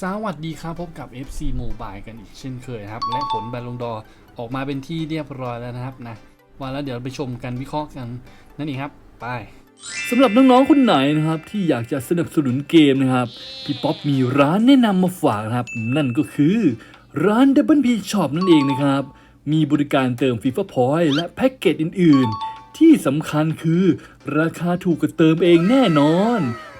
สวัสดีครับพบกับ FC Mobile กันอีกเช่นเคยครับ และผลบอลลงดอออกมาเป็นที่เรียบร้อยแล้วนะครับนะวันแล้วเดี๋ยวไปชมกันวิเคราะห์กันนั่นเองครับ ไปสำหรับน้องๆคนไหนนะครับ ที่อยากจะสนับสนุนเกมนะครับ พี่ป๊อปมีร้านแนะนำมาฝากนะครับ นั่นก็คือร้าน Double P Shop นั่นเองนะครับ มีบริการเติม FIFA Point และแพ็กเกจอื่น ๆ ที่สำคัญคือราคาถูกกว่าเติมเองแน่นอน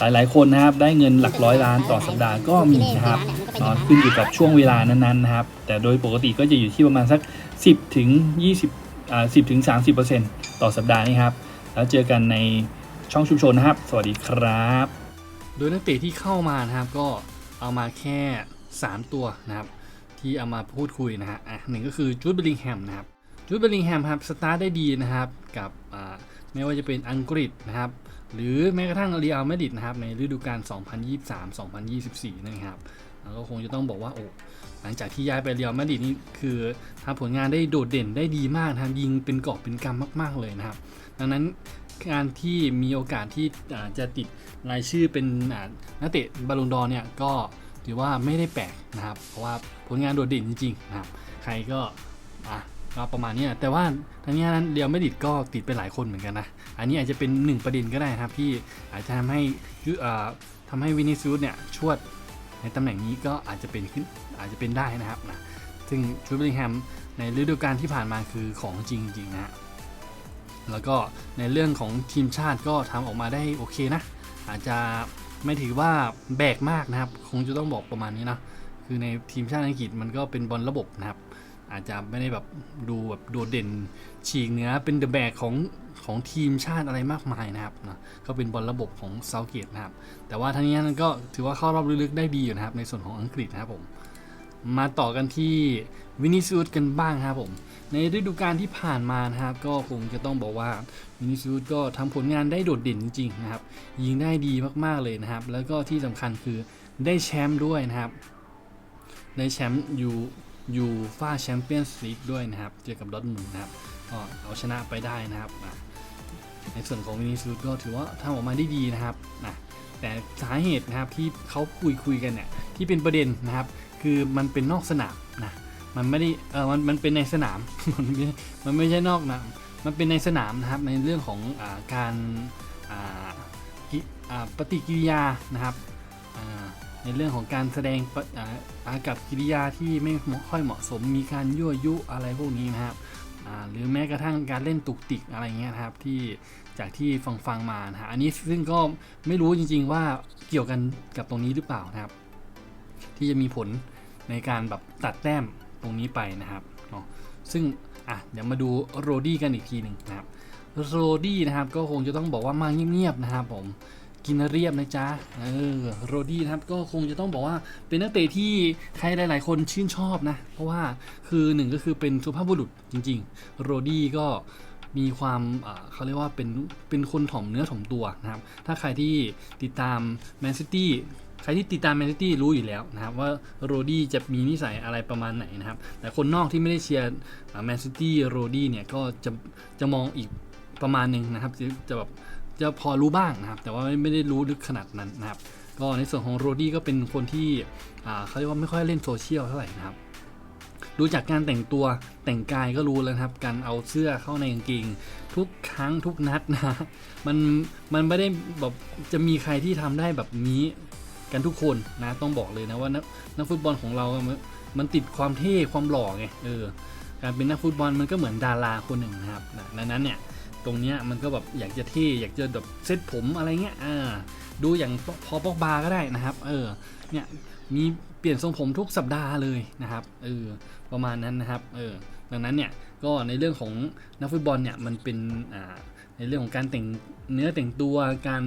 หลายๆ คนนะครับได้เงินหลักร้อยล้านต่อสัปดาห์ก็มีนะครับเอ่อขึ้นอยู่กับช่วงเวลานั้นๆนะครับ แต่โดยปกติก็จะอยู่ที่ประมาณสัก 10ถึง20อ่า10ถึง30 ต่อสัปดาห์นี่ครับ แล้วเจอกันในช่องชุมชนนะครับ สวัสดีครับ โดยนักเตะที่เข้ามานะครับก็เอามาแค่ 3 ตัวนะครับ ที่เอามาพูดคุยนะฮะอะหนึ่งก็คือจูดเบลลิงแฮมนะครับจูดเบลลิงแฮมครับสตาร์ทได้ดีนะครับกับอ่าไม่ว่าจะเป็นอังกฤษนะครับ หรือแม้กระทั่งเรียลมาดริดนะครับในฤดูกาล 2023-2024 นะครับแล้วก็คงจะต้องบอกว่าโอ้หลังจากที่ย้ายไปเรียลมาดริดนี่คือทำผลงานได้โดดเด่นได้ดีมากนะครับยิงเป็นกอบเป็นกำมาก ๆ เลยนะครับ ดังนั้นการที่มีโอกาสที่จะติดรายชื่อเป็นอ่านักเตะบอลลูนดอร์เนี่ยก็ถือว่าไม่ได้แปลกนะครับ เพราะว่าผลงานโดดเด่นจริง ๆ นะครับ ใครก็ ประมาณนี้แต่ว่าทั้งนี้นั้นเรียวไม่ดิดก็ติดไปหลายคนเหมือนกันนะ อันนี้อาจจะเป็นหนึ่งประเด็นก็ได้ครับที่อาจจะทำให้ยุอ่าทำให้วินิซิอุสเนี่ยชวดในตำแหน่งนี้ก็อาจจะเป็นขึ้นอาจจะเป็นได้นะครับนะซึ่งชูเบลิงแฮมในฤดูกาลที่ผ่านมาคือของจริงจริงๆนะฮะแล้วก็ในเรื่องของทีมชาติก็ทำออกมาได้โอเคนะ อาจจะไม่ถือว่าแบกมากนะครับ คงจะต้องบอกประมาณนี้นะคือในทีมชาติอังกฤษมันก็เป็นบอลระบบนะครับ อาจจะไม่ได้แบบดูแบบโดดเด่นฉีกเหนือเป็นเดอะแบกของของทีมชาติอะไรมากมายนะครับนะก็เป็นบอลระบบของเซาเกตนะครับ แต่ว่าทั้งนี้นั้นก็ถือว่าเข้ารอบลึกๆได้ดีอยู่นะครับในส่วนของอังกฤษนะครับผม มาต่อกันที่วินิซิอุสกันบ้างครับผม ในฤดูกาลที่ผ่านมานะครับ ก็คงจะต้องบอกว่าวินิซิอุสก็ทำผลงานได้โดดเด่นจริงๆนะครับ ยิงได้ดีมากๆเลยนะครับ แล้วก็ที่สำคัญคือได้แชมป์ด้วยนะครับ ได้แชมป์อยู่ ยูฟาแชมเปี้ยนส์ลีกด้วยนะครับ เจอกับดอร์ทมุนนะครับก็เอาชนะไปได้นะครับอะในส่วนของวินิซิอุสก็ถือว่าทำออกมาได้ดีนะครับนะแต่สาเหตุนะครับที่เขาคุยคุยกันเนี่ยที่เป็นประเด็นนะครับ คือมันเป็นนอกสนามนะมันไม่ได้เออมันมันเป็นในสนามมันไม่มันไม่ใช่นอกนะมันเป็นในสนามนะครับในเรื่องของอาการปฏิกิริยานะครับ ในเรื่องของการแสดงอากับกิริยาที่ไม่ค่อยเหมาะสม มีการยั่วยุอะไรพวกนี้นะครับหรือแม้กระทั่งการเล่นตุกติกอะไรเงี้ยนะครับที่จากที่ฟังฟังๆมานะฮะอันนี้ซึ่งก็ไม่รู้จริง ๆ ว่าเกี่ยวกันกับตรงนี้หรือเปล่านะครับ ที่จะมีผลในการแบบตัดแต้มตรงนี้ไปนะครับเนาะซึ่งอะเดี๋ยวมาดูโรดี้กันอีกทีหนึ่งนะครับโรดี้นะครับก็คงจะต้องบอกว่ามาเงียบๆนะครับผม กินเรียบนะจ๊ะ เออ โรดี้นะครับ ก็คงจะต้องบอกว่าเป็นนักเตะที่ใครหลาย ๆ คนชื่นชอบนะ เพราะว่าคือหนึ่งก็คือเป็นสุภาพบุรุษจริง ๆ โรดี้ก็มีความอ่าเขาเรียกว่าเป็นเป็นคนถ่อมเนื้อถ่อมตัวนะครับ ถ้าใครที่ติดตามแมนซิตี้ใครที่ติดตามแมนซิตี้รู้อยู่แล้วนะครับว่าโรดี้จะมีนิสัยอะไรประมาณไหนนะครับ แต่คนนอกที่ไม่ได้เชียร์แมนซิตี้โรดี้เนี่ยก็จะจะมองอีกประมาณหนึ่งนะครับ จะแบบ จะพอรู้บ้างนะครับ แต่ว่าไม่ได้รู้ลึกขนาดนั้นนะครับ ก็ในส่วนของโรดี้ก็เป็นคนที่เขาเรียกว่าไม่ค่อยเล่นโซเชียลเท่าไหร่นะครับดูจากการแต่งตัวแต่งกายก็รู้แล้วครับ การเอาเสื้อเข้าในกางเกงทุกครั้งทุกนัดนะมันมันไม่ได้แบบจะมีใครที่ทำได้แบบนี้กันทุกคนนะต้องบอกเลยนะว่านักนักฟุตบอลของเรา มันติดความเท่ความหล่อไงเออการเป็นนักฟุตบอลมันก็เหมือนดาราคนหนึ่งนะครับดังนั้นเนี่ย ตรงเนี้ยมันก็แบบอยากจะเท่อยากจะแบบเซ็ตผมอะไรเงี้ยอ่าดูอย่างพอปอกบาก็ได้นะครับ เออเนี่ยมีเปลี่ยนทรงผมทุกสัปดาห์เลยนะครับเออประมาณนั้นนะครับเออดังนั้นเนี่ยก็ในเรื่องของนักฟุตบอลเนี่ยมันเป็นอ่าในในเรื่องของการแต่งเนื้อแต่งตัวการ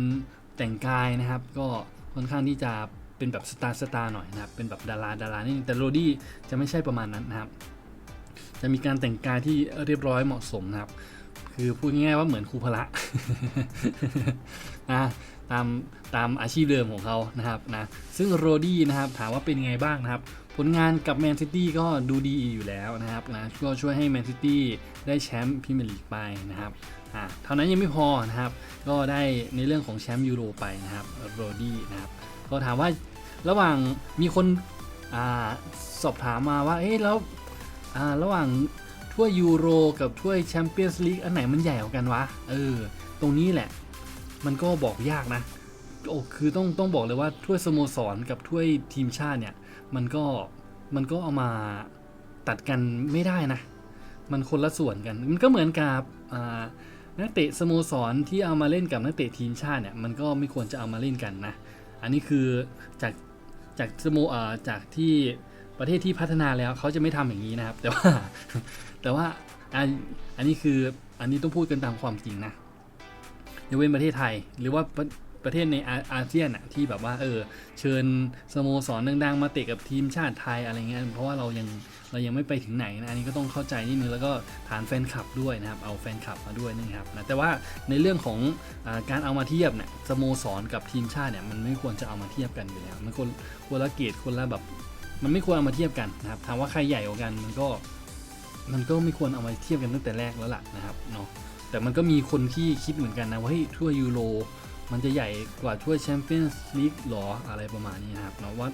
แต่งกายนะครับ ก็ค่อนข้างที่จะเป็นแบบสตาร์สตาร์หน่อยนะครับเป็นแบบดาราดารานี่แต่โรดี้จะไม่ใช่ประมาณนั้นนะครับ จะมีการแต่งกายที่เรียบร้อยเหมาะสมนะครับ คือพูดง่ายๆว่าเหมือนครูพละนะตามตามอาชีพเดิมของเขานะครับนะซึ่งโรดี้นะครับถามว่าเป็นไงบ้างนะครับ ผลงานกับแมนซิตี้ก็ดูดีอยู่แล้วนะครับนะก็ช่วยให้แมนซิตี้ได้แชมป์พรีเมียร์ลีกไปนะครับอ่าเท่านั้นยังไม่พอนะครับ ก็ได้ในเรื่องของแชมป์ยูโรไปนะครับโรดี้นะครับก็ถามว่าระหว่างมีคนอาสอบถามมาว่าเอ๊ะแล้วอ่าระหว่าง ถ้วยยูโรกับถ้วยแชมเปี้ยนส์ลีกอันไหนมันใหญ่กว่ากันวะ เออ ตรงนี้แหละ มันก็บอกยากนะ โอ้ คือต้องต้องบอกเลยว่าถ้วยสโมสรกับถ้วยทีมชาติเนี่ย มันก็มันก็เอามาตัดกันไม่ได้นะ มันคนละส่วนกัน มันก็เหมือนกับอ่านักเตะสโมสรที่เอามาเล่นกับนักเตะทีมชาติเนี่ย มันก็ไม่ควรจะเอามาเล่นกันนะ อันนี้คือจากจากสโมอ่าจากที่ประเทศที่พัฒนาแล้วเขาจะไม่ทำอย่างนี้นะครับ แต่ว่า แต่ว่าอันอันนี้คืออันนี้ต้องพูดกันตามความจริงนะยกเว้นประเทศไทย หรือว่าประประเทศในอาอาเซียนอะที่แบบว่าเออเชิญสโมสรดังๆมาเตะกับทีมชาติไทยอะไรเงี้ยเพราะว่าเรายังเรายังไม่ไปถึงไหนนะอันนี้ก็ต้องเข้าใจนิดนึงแล้วก็ฐานแฟนคลับด้วยนะครับเอาแฟนคลับมาด้วยนะครับนะแต่ว่าในเรื่องของอาการเอามาเทียบเนี่ยสโมสรกับทีมชาติเนี่ยมันไม่ควรจะเอามาเทียบกันอยู่แล้วมันคนคนละเกรดคนละแบบมันไม่ควรเอามาเทียบกันนะครับถามว่าใครใหญ่กว่ากันมันก็ มันก็ไม่ควรเอามาเทียบกันตั้งแต่แรกแล้วล่ะนะครับเนาะแต่มันก็มีคนที่คิดเหมือนกันนะว่าเฮ้ยถ้วยยูโรมันจะใหญ่กว่าถ้วยแชมเปี้ยนส์ลีกหรออะไรประมาณนี้นะครับเนาะว่า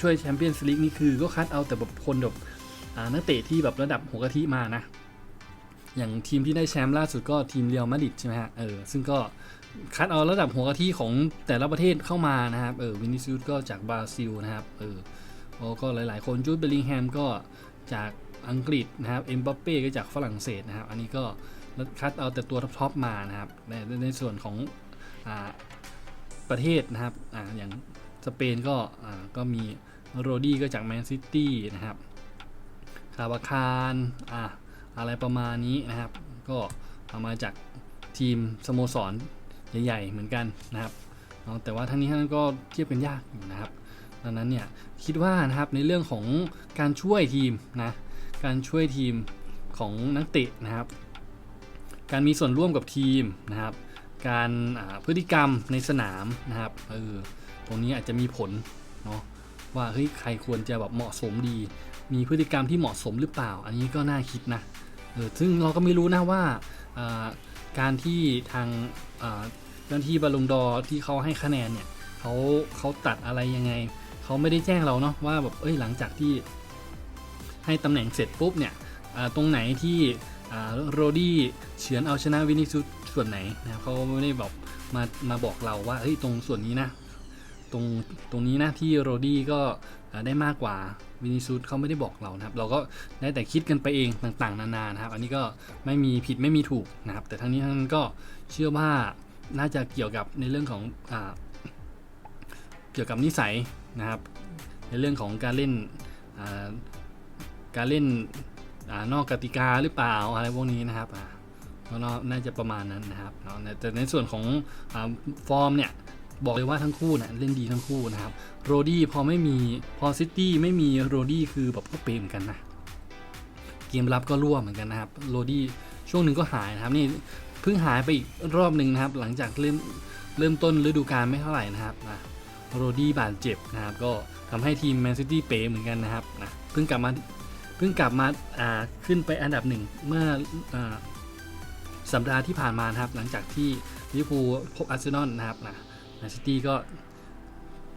ช่วยแชมเปี้ยนส์ลีกนี่คือก็คัดเอาแต่แบบคนแบบนักเตะที่แบบระดับหัวกะทิมานะอย่างทีมที่ได้แชมป์ล่าสุดก็ทีมเรียลมาดริดใช่ไหมฮะเออซึ่งก็คัดเอาระดับหัวกะทิของแต่ละประเทศเข้ามานะครับเออวินิซิอุสก็จากบราซิลนะครับเออแล้วก็หลายๆ คนจูดเบลลิงแฮมก็จาก อังกฤษนะครับเอ็มบัปเป้ก็จากฝรั่งเศสนะครับ อันนี้ก็ล้วคัดเอาแต่ตัวท็อปๆมานะครับในในส่วนของอประเทศนะครับออย่างสเปนก็ก็มีโรดี้ก็จากแมนซิตี้นะครับคาบาคารอ่าอะไรประมาณนี้นะครับ ก็เอามาจากทีมสโมสรใหญ่ ๆ เหมือนกันนะครับแต่ว่าทั้งนี้ทั้งนั้นก็เทียบกันยากอยู่นะครับ ดังนั้นเนี่ยคิดว่านะครับในเรื่องของการช่วยทีมนะ การช่วยทีมของนักเตะนะครับ การมีส่วนร่วมกับทีมนะครับ การพฤติกรรมในสนามนะครับเออตรงนี้อาจจะมีผลเนาะว่าเฮ้ยใครควรจะแบบเหมาะสมดี มีพฤติกรรมที่เหมาะสมหรือเปล่า อันนี้ก็น่าคิดนะเออซึ่งเราก็ไม่รู้นะว่าการที่ทางเจ้าหน้าที่บอลลงดอที่เขาให้คะแนนเนี่ยเขาเขาตัดอะไรยังไง เขาไม่ได้แจ้งเราเนาะว่าแบบเอ้ยหลังจากที่ ให้ตำแหน่งเสร็จปุ๊บเนี่ยตรงไหนที่โรดี้เฉือนเอาชนะวินิซุสส่วนไหนนะครับเขาไม่ได้บอกมามาบอกเราว่าเฮ้ยตรงส่วนนี้นะตรงตรงนี้นะที่โรดี้ก็ได้มากกว่าวินิซุสเขาไม่ได้บอกเรานะครับ เราก็ได้แต่คิดกันไปเองต่างๆ นานานะครับ อันนี้ก็ไม่มีผิดไม่มีถูกนะครับ แต่ทั้งนี้ทั้งนั้นก็เชื่อว่าน่าจะเกี่ยวกับในเรื่องของอเกี่ยวกับนิสัยนะครับ ในเรื่องของการเล่น การเล่นอนอกกติกาหรือเปล่าอะไรพวกนี้นะครับอ่าก็น่าน่าจะประมาณนั้นนะครับแต่ในส่วนของอฟอร์มเนี่ยบอกเลยว่าทั้งคู่เนี่ยเล่นดีทั้งคู่นะครับโรดี้พอไม่มีพอซิตี้ไม่มีโรดี้คือแบบก็เปรมอนกันนะเกมรับก็รั่วเหมือนกันนะครับโรดี้ช่วงหนึ่งก็หายนะครับนี่เพิ่งหายไปอีกรอบหนึ่งนะครับ หลังจากเริ่มเริ่มต้นฤดูกาลไม่เท่าไหร่นะครับนะโรดี้บาดเจ็บนะครับ ก็ทำให้ทีมแมนซิตี้เป๋เหมือนกันนะครับนะเพิ่งกลับมา พิ่งกลับมาอ่าขึ้นไปอันดับหนึ่งเมื่ออาสัปดาห์ที่ผ่านมานะครับ หลังจากที่ลิเวอร์พูลพบอาร์เซนอลนะครับนะแมนซิตี้ก็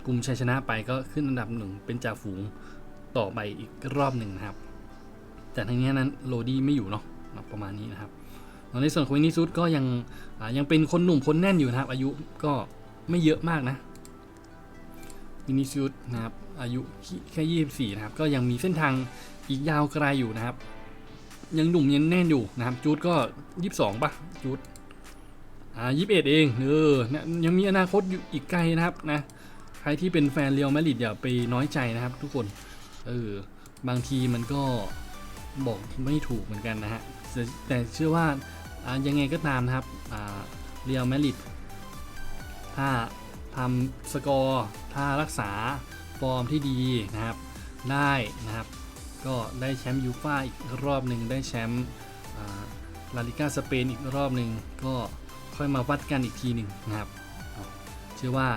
กลุ่มชัยชนะไปก็ขึ้นอันดับหนึ่งเป็นจ่าฝูงต่อไปอีกรอบหนึ่งนะครับ แต่ทั้งนี้นั้นโรดี้ไม่อยู่เนาะประมาณนี้นะครับแล้วในส่วนของวินิซุสก็ยังอ่ายังเป็นคนหนุ่มคนแน่นอยู่นะครับ อายุก็ไม่เยอะมากนะวินิซิอุสนะครับ อายุแค่ 24 นะครับ ก็ยังมีเส้นทางอีกยาวไกลอยู่นะครับ ยังหนุ่มยังแน่นอยู่นะครับ จูดก็ 22ป่ะ จูดอ่า21เองเออเนี่ยยังมีอนาคตอยู่อีกไกลนะครับนะ ใครที่เป็นแฟนเรียวมาดริดอย่าไปน้อยใจนะครับ ทุกคน เออ บางทีมันก็บอกไม่ถูกเหมือนกันนะฮะ แต่เชื่อว่าอ่ายังไงก็ตามนะครับอ่าเรียวมาดริดถ้าทำสกอร์ ถ้ารักษา ฟอร์มที่ดีนะครับ ได้นะครับ ก็ได้แชมป์ยูฟ่าอีกรอบหนึ่งได้แชมป์ลาลิกาสเปนอีกรอบหนึ่งก็ค่อยมาวัดกันอีกทีหนึ่งนะครับ เชื่อว่า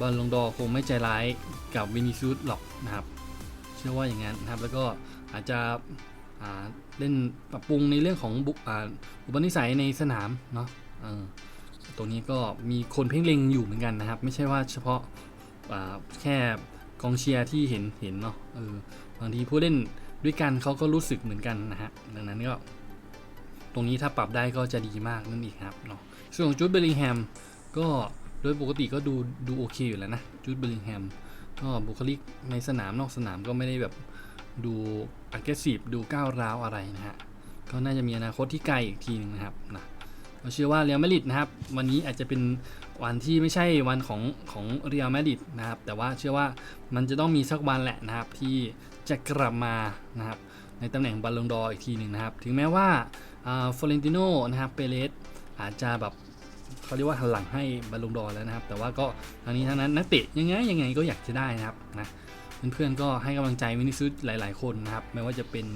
บอลลงดอคงไม่ใจร้ายกับวินิซิอุสหรอกนะครับ เชื่อว่าอย่างนั้นนะครับ แล้วก็อาจจะเล่นปรับปรุงในเรื่องของบุอ่าอุปนิสัยในสนามเนาะตรงนี้ก็มีคนเพ่งเล็งอยู่เหมือนกันนะครับ ไม่ใช่ว่าเฉพาะแค่ กองเชียร์ที่เห็นเห็นเนาะเออบางทีผู้เล่นด้วยกันเขาก็รู้สึกเหมือนกันนะฮะดังนั้นก็ ตรงนี้ถ้าปรับได้ก็จะดีมากนั่นเองครับเนาะส่วนของจูดเบลลิงแฮมก็โดยปกติก็ดูดูโอเคอยู่แล้วนะจูดเบลลิงแฮมก็บุคลิกในสนามนอกสนามก็ไม่ได้แบบดู aggressive ดูก้าวร้าวอะไรนะฮะก็น่าจะมีอนาคตที่ไกลอีกทีหนึงนะครับนะ ก็เชื่อว่าเรียลมาดริดนะครับวันนี้อาจจะเป็นวันที่ไม่ใช่วันของของเรียลมาดริดนะครับ แต่ว่าเชื่อว่ามันจะต้องมีสักวันแหละนะครับ ที่จะกลับมานะครับในตำแหน่งบอลลงดอร์อีกทีหนึ่งนะครับ ถึงแม้ว่าฟลอเรนติโนนะครับเปเรสอาจจะแบบเขาเรียกว่าหันหลังให้บอลลงดอร์แล้วนะครับ แต่ว่าก็ทางนี้ทั้งนั้นนักเตะยังไงยังไงก็อยากจะได้นะครับนะเพื่อนๆก็ให้กำลังใจวินิซุสหลาย ๆ คนนะครับ ไม่ว่าจะเป็น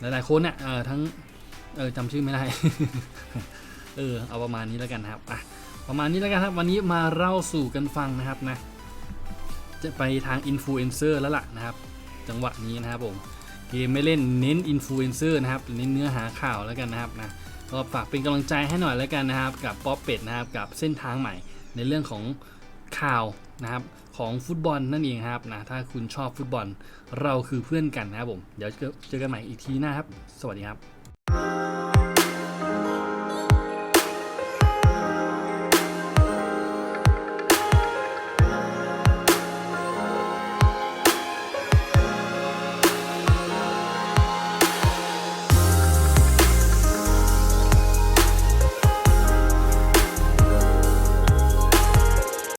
หลายๆคนเนี่ยทั้ง เออจำชื่อไม่ได้ เออเอาประมาณนี้แล้วกันนะครับอะประมาณนี้แล้วกันครับ วันนี้มาเล่าสู่กันฟังนะครับนะ จะไปทางอินฟลูเอนเซอร์แล้วล่ะนะครับ จังหวะนี้นะครับผมเกมไม่เล่นเน้นอินฟลูเอนเซอร์นะครับเน้นเนื้อหาข่าวแล้วกันนะครับนะก็ฝากเป็นกำลังใจให้หน่อยแล้วกันนะครับ กับป๊อปเป็ดนะครับกับเส้นทางใหม่ ในเรื่องของข่าวนะครับของฟุตบอลนั่นเองครับนะถ้าคุณชอบฟุตบอลเราคือเพื่อนกันนะครับผม เดี๋ยวเจอกันใหม่อีกทีหน้าครับ สวัสดีครับ Thank you.